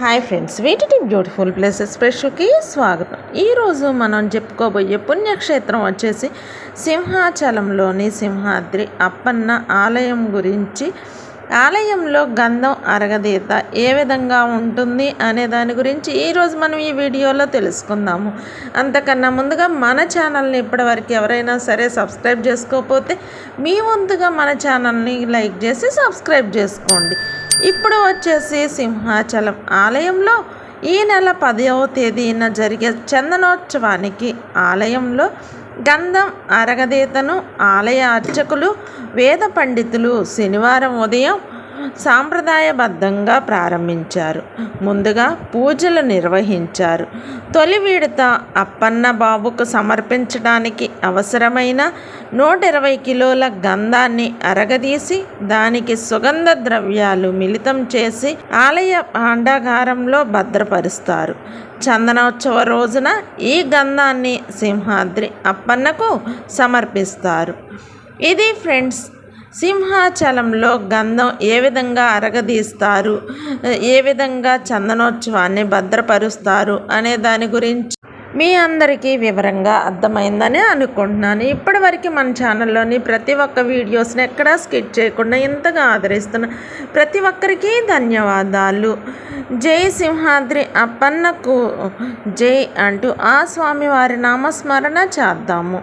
Hi friends వీటి beautiful places ఫ్రెష్కి స్వాగతం. ఈరోజు మనం చెప్పుకోబోయే పుణ్యక్షేత్రం వచ్చేసి సింహాచలంలోని సింహాద్రి అప్పన్న ఆలయం గురించి. ఆలయంలో గంధం అరగదీత ఏ విధంగా ఉంటుంది అనే దాని గురించి ఈరోజు మనం ఈ వీడియోలో తెలుసుకుందాము. అంతకన్నా ముందుగా మన ఛానల్ని ఇప్పటివరకు ఎవరైనా సరే సబ్స్క్రైబ్ చేసుకోకపోతే మీ వంతుగా మన ఛానల్ని లైక్ చేసి సబ్స్క్రైబ్ చేసుకోండి. ఇప్పుడు వచ్చేసి సింహాచలం ఆలయంలో ఈ నెల పదవ తేదీన జరిగే చందనోత్సవానికి ఆలయంలో గంధం అరగదీతను ఆలయ అర్చకులు వేద పండితులు శనివారం ఉదయం సాంప్రదాయబద్ధంగా ప్రారంభించారు. ముందుగా పూజలు నిర్వహించారు. తొలి విడత అప్పన్న బాబుకు సమర్పించడానికి అవసరమైన నూట ఇరవై కిలోల గంధాన్ని అరగదీసి దానికి సుగంధ ద్రవ్యాలు మిళితం చేసి ఆలయ భాండాగారంలో భద్రపరుస్తారు. చందనోత్సవ రోజున ఈ గంధాన్ని సింహాద్రి అప్పన్నకు సమర్పిస్తారు. ఇది ఫ్రెండ్స్ సింహాచలంలో గంధం ఏ విధంగా అరగదీస్తారు? ఏ విధంగా చందనోత్సవాన్ని భద్రపరుస్తారు? అనే దాని గురించి మీ అందరికీ వివరంగా అర్థమైందని అనుకుంటున్నాను. ఇప్పటివరకు మన ఛానల్లోని ప్రతి ఒక్క వీడియోస్ని ఎక్కడా స్కిప్ చేయకుండా ఇంతగా ఆదరిస్తున్న ప్రతి ఒక్కరికి ధన్యవాదాలు. జై సింహాద్రి అప్పన్నకు జై అంటూ ఆ స్వామివారి నామస్మరణ చేద్దాము.